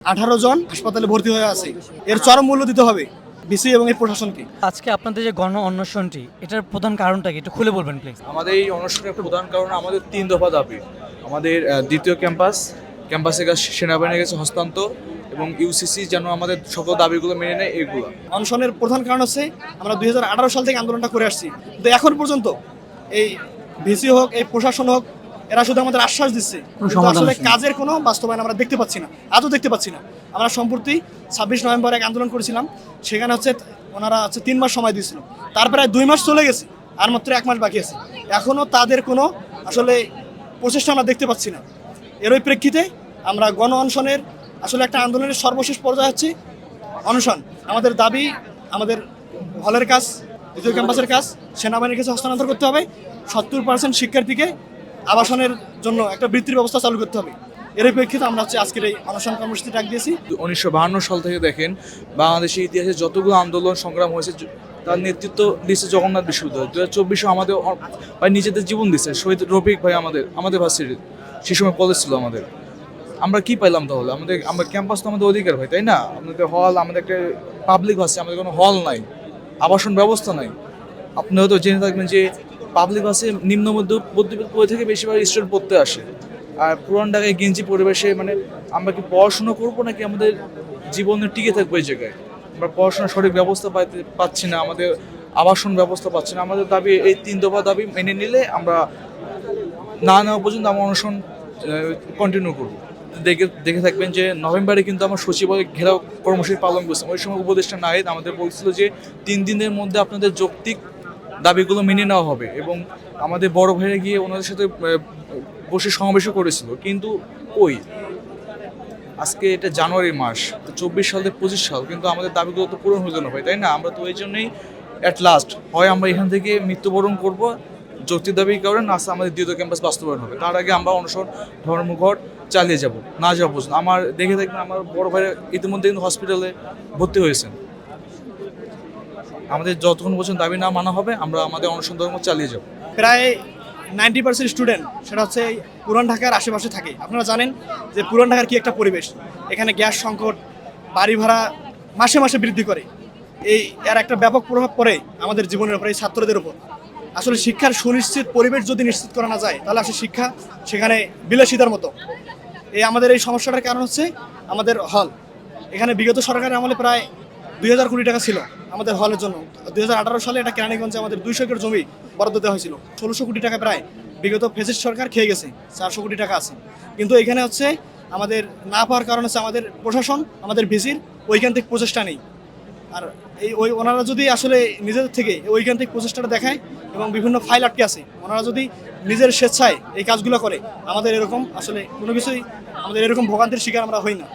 আঠারো জন হাসপাতালে ভর্তি হয়ে আছে। এর চরম মূল্য দিতে হবে বিসি এবং এই প্রশাসনকে। আজকে আপনাদের যে গণ অন্বেষণটি এটার প্রধান কারণটা কি? একটু খুলে বলবেন প্লিজ আমাদের এই অনুষ্ঠানের প্রধান কারণ আমাদের তিন দফা দাবি। আমাদের দ্বিতীয় ক্যাম্পাস ক্যাম্পাসের কাছে সেনাবাহিনীর কাছে হস্তান্তর এবং ইউসিসি যেন আমাদের সকল দাবিগুলো মেনে নেয় এগুলো। অনশনের প্রধান কারণ হচ্ছে আমরা দুই হাজার আঠারো সাল থেকে আন্দোলনটা করে আসছি। কিন্তু এখন পর্যন্ত এই ভিসি হোক এই প্রশাসন হোক এরা শুধু আমাদের আশ্বাস দিচ্ছে। আসলে কাজের কোনো বাস্তবায়ন আমরা দেখতে পাচ্ছি না। আজও দেখতে পাচ্ছি না। আমরা সম্প্রতি ছাব্বিশ নভেম্বর এক আন্দোলন করেছিলাম। সেখানে হচ্ছে ওনারা হচ্ছে তিন মাস সময় দিয়েছিল। তার প্রায় দুই মাস চলে গেছে। আর মাত্র এক মাস বাকি আছে। এখনও তাদের কোনো আসলে প্রচেষ্টা আমরা দেখতে পাচ্ছি না। এর ওই প্রেক্ষিতে আমরা গণ অনশনের আসলে একটা আন্দোলনের সর্বশেষ পর্যায়ে হচ্ছে অনশন আমাদের দাবি আমাদের হলের কাজ দ্বিতীয় ক্যাম্পাসের কাজ সেনাবাহিনীর কাছে হস্তান্তর করতে হবে। সত্তর পার্সেন্ট শিক্ষার্থীকে আবাসনের জন্য একটা বৃত্তির ব্যবস্থা চালু করতে হবে। এর প্রেক্ষিতে আমরা হচ্ছে আজকের এই অনশন কর্মসূচি ডাক দিয়েছি। উনিশশো সাল থেকে দেখেন, বাংলাদেশের ইতিহাসে যতগুলো আন্দোলন, সংগ্রাম হয়েছে তার নেতৃত্ব দিচ্ছে জগন্নাথ বিশ্ববিদ্যালয়। দু হাজার চব্বিশে আমাদের ভাই নিজেদের জীবন দিচ্ছে শহীদ রফিক ভাই আমাদের আমাদের ভার্সিটির। সে সময় কলেজ ছিল আমাদের। আমরা কি পাইলাম তাহলে? আমাদের, আমরা ক্যাম্পাস তো আমাদের অধিকার ভাই, তাই না? আমাদের হল আমাদের একটা পাবলিক বাসে আমাদের কোনো হল নাই, আবাসন ব্যবস্থা নাই। আপনি হয়তো জেনে থাকবেন যে পাবলিক বাসে নিম্ন মধ্য, মধ্যবিত্ত পড়ে থেকে বেশিরভাগ স্টুডেন্ট পড়তে আসে। আর পুরান ঢাকায় গেঞ্জি পরিবেশে মানে আমরা কি পড়াশোনা করব নাকি আমাদের জীবনে টিকে থাকব এই জায়গায়? আমরা পড়াশোনার সঠিক ব্যবস্থা পাইতে পাচ্ছি না, আমাদের আবাসন ব্যবস্থা পাচ্ছি না। আমাদের দাবি এই তিন দফা দাবি মেনে নিলে আমরা না নেওয়া পর্যন্ত আমরা অনশন কন্টিনিউ করব। দেখে দেখে থাকবেন যে নভেম্বরে কিন্তু আমার সচিবালয় ঘেরাও কর্মসূচি পালন করছে। ওই সময় উপদেষ্টা নাহিদ আমাদের বলছিল যে তিন দিনের মধ্যে আপনাদের যৌক্তিক দাবিগুলো মেনে নেওয়া হবে এবং আমাদের বড় ভাইরা গিয়ে ওনাদের সাথে বসে সমাবেশও করেছিল। কিন্তু ওই আজকে এটা জানুয়ারি মাস, তো চব্বিশ সাল থেকে পঁচিশ সাল, কিন্তু আমাদের দাবিগুলো তো পূরণ হলো না ভাই, তাই না? আমরা তো এই জন্যই অ্যাট লাস্ট হয় আমরা এখান থেকে মৃত্যুবরণ করব, যৌক্তিক দাবি কারণে, না আমাদের দ্বিতীয় ক্যাম্পাস বাস্তবায়ন হবে। তার আগে আমরা অনুসরণ ধর্মঘট চালিয়ে যাব, না যাওয়া পর্যন্ত। আমার দেখে দেখবেন আমার বড় ভাই ইতিমধ্যে কিন্তু হসপিটালে ভর্তি হয়েছেন। আমাদের যতক্ষণ পর্যন্ত দাবি না মানা হবে, আমরা আমাদের অনুসরণ ধর্ম চালিয়ে যাব। প্রায় নাইনটি পার্সেন্ট স্টুডেন্ট, সেটা হচ্ছে পুরান ঢাকার আশেপাশে থাকে। আপনারা জানেন যে পুরান ঢাকার কি একটা পরিবেশ? এখানে গ্যাস সংকট, বাড়ি ভাড়া মাসে মাসে বৃদ্ধি করে। এই এর একটা ব্যাপক প্রভাব পড়ে আমাদের জীবনের উপর, এই ছাত্রদের উপর। আসলে শিক্ষার সুনিশ্চিত পরিবেশ যদি নিশ্চিত করা না যায়, তাহলে আসলে শিক্ষা সেখানে বিলাসিতার মতো। এই আমাদের এই সমস্যাটার কারণ হচ্ছে আমাদের হল। এখানে বিগত সরকারের আমলে প্রায় দুই হাজার কোটি টাকা ছিল আমাদের হলের জন্য। দুই হাজার আঠারো সালে এটা কেরানীগঞ্জে আমাদের দুইশো একর জমি বরাদ্দ দেওয়া হয়েছিল। ষোলোশো কোটি টাকা প্রায় বিগত ফেসিস সরকার খেয়ে গেছে, চারশো কোটি টাকা আছে। কিন্তু এখানে হচ্ছে আমাদের না পাওয়ার কারণ হচ্ছে আমাদের প্রশাসন, আমাদের ভিসির থেকে প্রচেষ্টা নেই। আর এই ওই ওনারা যদি আসলে নিজেদের থেকে থেকে প্রচেষ্টাটা দেখায় এবং বিভিন্ন ফাইল আটকে আছে, ওনারা যদি নিজের স্বেচ্ছায় এই কাজগুলো করে, আমাদের এরকম আসলে কোনো কিছুই, আমাদের এরকম ভোগান্তির শিকার আমরা হই না।